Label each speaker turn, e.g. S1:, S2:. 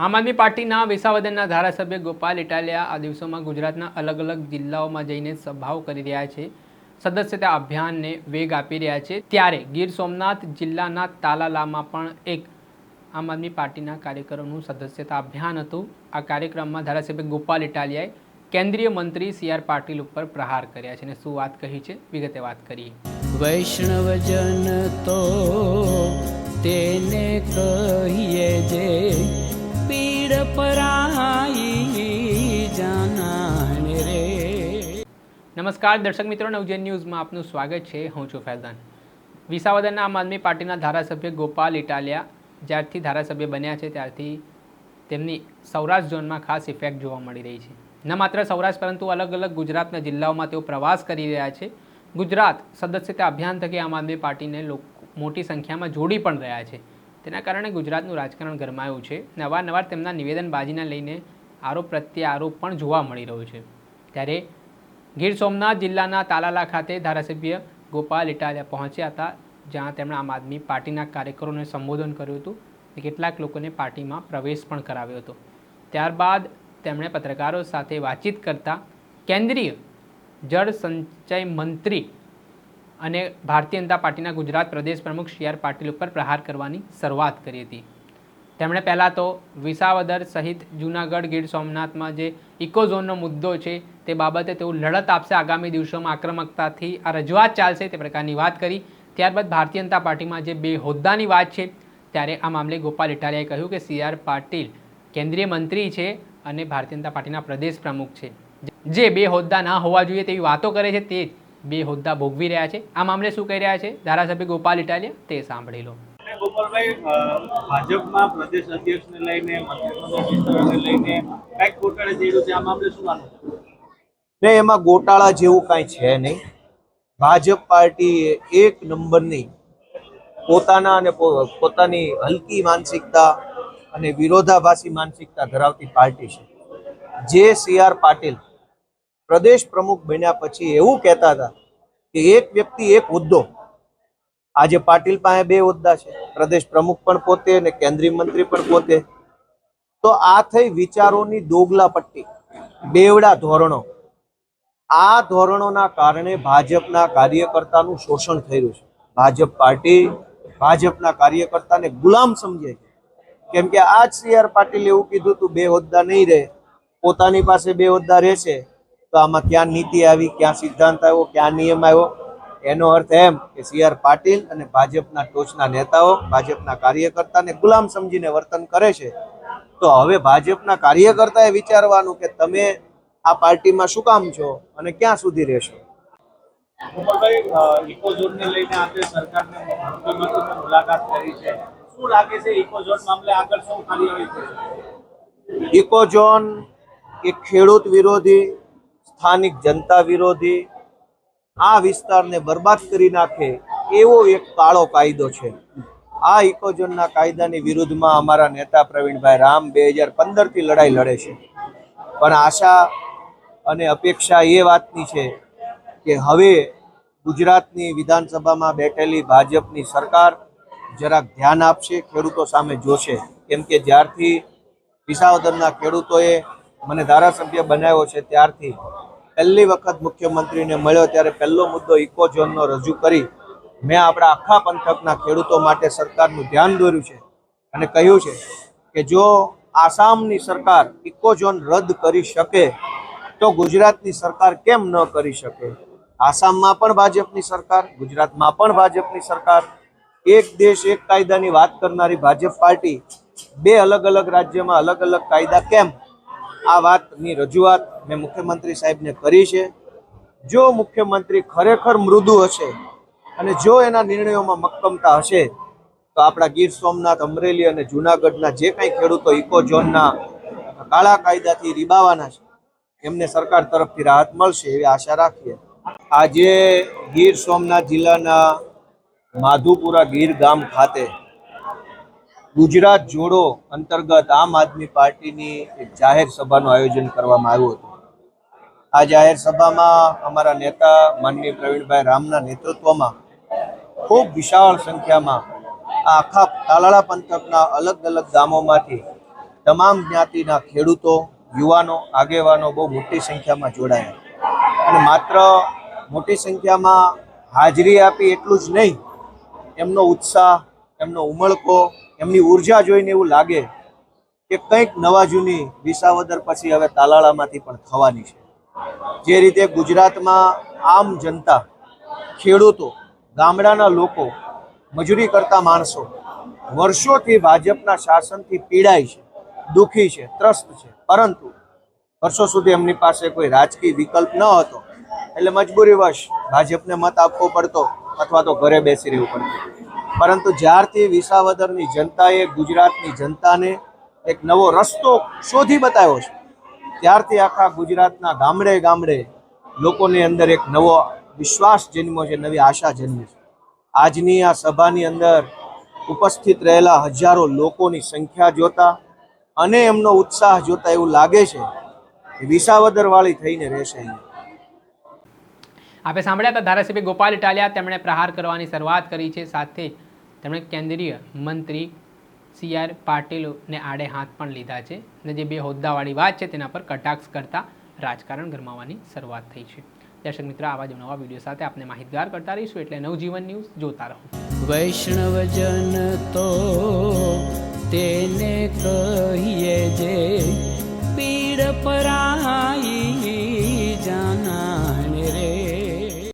S1: આમ આદમી પાર્ટીના વિસાવદનના ધારાસભ્ય ગોપાલ ઇટાલિયા આ દિવસોમાં ગુજરાતના અલગ અલગ જિલ્લાઓમાં જઈને સભાઓ કરી રહ્યા છે. સદસ્યતા અભિયાનને વેગ આપી રહ્યા છે. ત્યારે ગીર સોમનાથ જિલ્લાના તાલાલામાં પણ એક આમ આદમી પાર્ટીના કાર્યકરોનું સદસ્યતા અભિયાન હતું. આ કાર્યક્રમમાં ધારાસભ્ય ગોપાલ ઇટાલિયાએ કેન્દ્રીય મંત્રી સી આર પાટીલ ઉપર પ્રહાર કર્યા છે અને શું વાત કહી છે? વિગતે વાત કરીએ.
S2: વૈષ્ણવજન તો તેને કહીએ જે
S1: નમસ્કાર, દર્શક મિત્રો, નવજન ન્યૂઝમાં આપનું સ્વાગત છે. હું છું ફૈઝાન. વિસાવદરના આમ આદમી પાર્ટીના ધારાસભ્ય ગોપાલ ઇટાલિયા જ્યારથી ધારાસભ્ય બન્યા છે, ત્યારથી તેમની સૌરાષ્ટ્ર ઝોનમાં ખાસ ઇફેક્ટ જોવા મળી રહી છે. ન માત્ર સૌરાષ્ટ્ર, પરંતુ અલગ અલગ ગુજરાતના જિલ્લાઓમાં તેઓ પ્રવાસ કરી રહ્યા છે. ગુજરાત સદસ્યતા અભિયાન થકી આમ આદમી પાર્ટીને લોકો, મોટી સંખ્યામાં જોડી પણ રહ્યા છે. તેના કારણે ગુજરાતનું રાજકારણ ગરમાયું છે. અને અવારનવાર તેમના નિવેદનબાજીને લઈને આરોપ પ્રત્યે આરોપ પણ જોવા મળી રહ્યો છે. ત્યારે ગીર સોમનાથ જિલ્લાના તાલાલા ખાતે ધારાસભ્ય ગોપાલ ઇટાલિયા પહોંચ્યા હતા, જ્યાં તેમણે આમ આદમી પાર્ટીના કાર્યકરોને સંબોધન કર્યું હતું કેટલાક લોકોને પાર્ટીમાં પ્રવેશ પણ કરાવ્યો હતો. ત્યારબાદ તેમણે પત્રકારો સાથે વાતચીત કરતા કેન્દ્રીય જળ સંચય મંત્રી અને ભારતીય જનતા પાર્ટીના ગુજરાત પ્રદેશ પ્રમુખ સી આર પાટીલ ઉપર પ્રહાર કરવાની શરૂઆત કરી હતી. તેમણે પહેલાં તો વિસાવદર સહિત જૂનાગઢ, ગીર સોમનાથમાં જે ઇકોઝોનનો મુદ્દો છે તે બાબતે તેઓ લડત આપશે આગામી દિવસોમાં આક્રમકતાથી આ રજૂઆત ચાલશે તે પ્રકારની વાત કરી. ત્યારબાદ ભારતીય જનતા પાર્ટીમાં જે બે હોદ્દાની વાત છે ત્યારે આ મામલે ગોપાલ ઇટાલિયાએ કહ્યું કે સી આર પાટીલ કેન્દ્રીય મંત્રી છે અને ભારતીય જનતા પાર્ટીના પ્રદેશ પ્રમુખ છે. જે બે હોદ્દા ના હોવા જોઈએ તેવી વાતો કરે છે તે જ. બે હોદ્દા ભોગવી રહ્યા છે. આ મામલે શું કહી રહ્યા છે? ધારાસભ્ય ગોપાલ ઇટાલિયા તે સાંભળી લો.
S3: ગોપાલભાઈ ભાજપમાં પ્રદેશ અધ્યક્ષને લઈને મંત્રીપદના લઈને કાંઈક ગોટાળે થઈ રહ્યું છે. આ મામલે શું માનવું
S4: ને એમાં ગોટાળા જેવું કાંઈ છે નહીં. ભાજપ પાર્ટી એક નંબરની પોતાના અને પોતાની હલકી માનસિકતા અને વિરોધાભાસી માનસિકતા ધરાવતી પાર્ટી છે. જે સી આર પાટીલ પ્રદેશ પ્રમુખ બન્યા પછી એવું કહેતા હતા કે એક વ્યક્તિ એક હોદ્દો. આજે પાટીલ પાસે બે હોદ્દા છે. પ્રદેશ પ્રમુખ પણ પોતે અને કેન્દ્રીય મંત્રી પણ પોતે. તો આ થઈ વિચારોની દોગલા પટ્ટી. બેવડા ધોરણો. આ ધોરણોના કારણે ભાજપના કાર્યકર્તાનું શોષણ રહ્યું છે. ભાજપ પાર્ટી ભાજપના કાર્યકર્તાને ગુલામ સમજે છે. કેમ કે આજ સી આર પાટીલ એવું કીધું હતું, બે હોદ્દા નહીં રહે. પોતાની પાસે બે હોદ્દા રહેશે. તો આમાં ક્યાં નીતિ આવી ક્યાં સિદ્ધાંત આવ્યો ક્યાં નિયમ આવ્યો? એનો અર્થ એમ કે સી આર પાટીલ અને ભાજપના ટોચના નેતાઓ ભાજપના કાર્યકર્તાને ગુલામ સમજીને વર્તન કરે છે. તો હવે ભાજપના કાર્યકર્તાએ વિચારવાનું કે તમે આ પાર્ટીમાં શું કામ છો અને ક્યાં સુધી રહેશો?
S3: ઇકોઝોન
S4: એ ખેડૂત વિરોધી સ્થાનિક જનતા વિરોધી આ વિસ્તારને બરબાદ કરી નાખે એવો એક કાળો કાયદો છે. આ ઇકોઝોનના કાયદાની વિરુદ્ધમાં અમારા નેતા પ્રવીણભાઈ રામ બે હજાર પંદરથી લડાઈ લડે છે. પણ આશા અને અપેક્ષા એ વાતની છે કે હવે ગુજરાતની વિધાનસભામાં બેઠેલી ભાજપની સરકાર જરાક ધ્યાન આપશે, ખેડૂતો સામે જોશે. કેમ કે જ્યારથી વિસાવદરના ખેડૂતોએ મને ધારાસભ્ય બનાવ્યો છે ત્યારથી પહેલી વખત મુખ્યમંત્રીને મળ્યો ત્યારે પહેલો મુદ્દો ઇકોઝોનનો રજૂ કરી મેં આપણા આખા પંથકના ખેડૂતો માટે સરકારનું ધ્યાન દોર્યું છે અને કહ્યું છે કે જો આસામની સરકાર ઇકોઝોન રદ કરી શકે, તો ગુજરાતની સરકાર કેમ ન કરી શકે? આસામમાં પણ ભાજપની સરકાર, ગુજરાતમાં પણ ભાજપની સરકાર. એક દેશ એક કાયદાની વાત કરનારી ભાજપ પાર્ટી બે અલગ અલગ રાજ્યમાં અલગ અલગ કાયદા કેમ આ વાતની રજૂઆત મેં મુખ્યમંત્રી સાહેબને કરી છે. જો મુખ્યમંત્રી ખરેખર મૃદુ હશે અને જો એના નિર્ણયોમાં મક્કમતા હશે, તો આપણા ગીર સોમનાથ, અમરેલી અને જુનાગઢના જે કાંઈ ખેડૂતો ઇકો ઝોનના કાળા કાયદાથી રીબાવાના છે, એમને સરકાર તરફથી રાહત મળશે એવી આશા રાખીએ. આજે ગીર સોમનાથ જિલ્લાના માધુપુરા ગીર ગામ ખાતે ગુજરાત જોડો અંતર્ગત આમ આદમી પાર્ટીની જાહેર સભાનું આયોજન કરવામાં આવ્યું હતું. આ જાહેર સભામાં અમારા નેતા માનનીય પ્રવીણભાઈ રામના નેતૃત્વમાં ખૂબ વિશાળ સંખ્યામાં આ આખા તાલાળા પંથકના અલગ અલગ ગામોમાંથી તમામ જ્ઞાતિના ખેડૂતો, યુવાનો, આગેવાનો બહુ મોટી સંખ્યામાં જોડાયા અને માત્ર મોટી સંખ્યામાં હાજરી આપી એટલું જ નહીં, એમનો ઉત્સાહ, એમનો ઉમળકો એમની ઊર્જા જોઈને એવું લાગે કે કંઈક નવા જૂની વિસાવદર પછી હવે તાલાળામાંથી પણ થવાની છે. જે રીતે ગુજરાતમાં આમ જનતા, ખેડૂતો, ગામડાના લોકો, મજૂરી કરતા માણસો વર્ષોથી ભાજપના શાસનથી પીડાય છે, દુઃખી છે, ત્રસ્ત છે. પરંતુ વર્ષો સુધી એમની પાસે કોઈ રાજકીય વિકલ્પ ન હતો. એટલે મજબૂરીવશ ભાજપને મત આપવો પડતો અથવા તો ઘરે બેસી રહેવું પડતું. પરંતુ જ્યારથી વિસાવદરની જનતાએ ગુજરાતની જનતાને એક નવો રસ્તો શોધી બતાવ્યો છે, ત્યારથી આખા ગુજરાતના ગામડે ગામડે લોકોની અંદર એક નવો વિશ્વાસ જન્મ્યો છે, નવી આશા જન્મી છે. આજની આ સભાની અંદર ઉપસ્થિત રહેલા હજારો લોકોની સંખ્યા જોતા અને એમનો ઉત્સાહ જોતા એવું લાગે છે કે વિસાવદરવાળી થઈને રહેશે
S1: આપણે સાંભળ્યા હતા ધારાસભ્ય ગોપાલ ઇટાલિયા, તેમણે પ્રહાર કરવાની શરૂઆત કરી છે, સાથે તેમણે કેન્દ્રીય મંત્રી સી આર પાટીલને આડે હાથ પણ લીધા છે અને જે બે હોદ્દાવાળી વાત છે તેના પર કટાક્ષ કરતા રાજકારણ ગરમાવાની શરૂઆત થઈ છે. દર્શક મિત્ર, આવા જ નવા વીડિયો સાથે આપને માહિતગાર કરતા રહીશું એટલે નવજીવન ન્યૂઝ જોતા રહો.
S2: વૈષ્ણવજન તો તેને કહીએ જે પીડ પરાઈ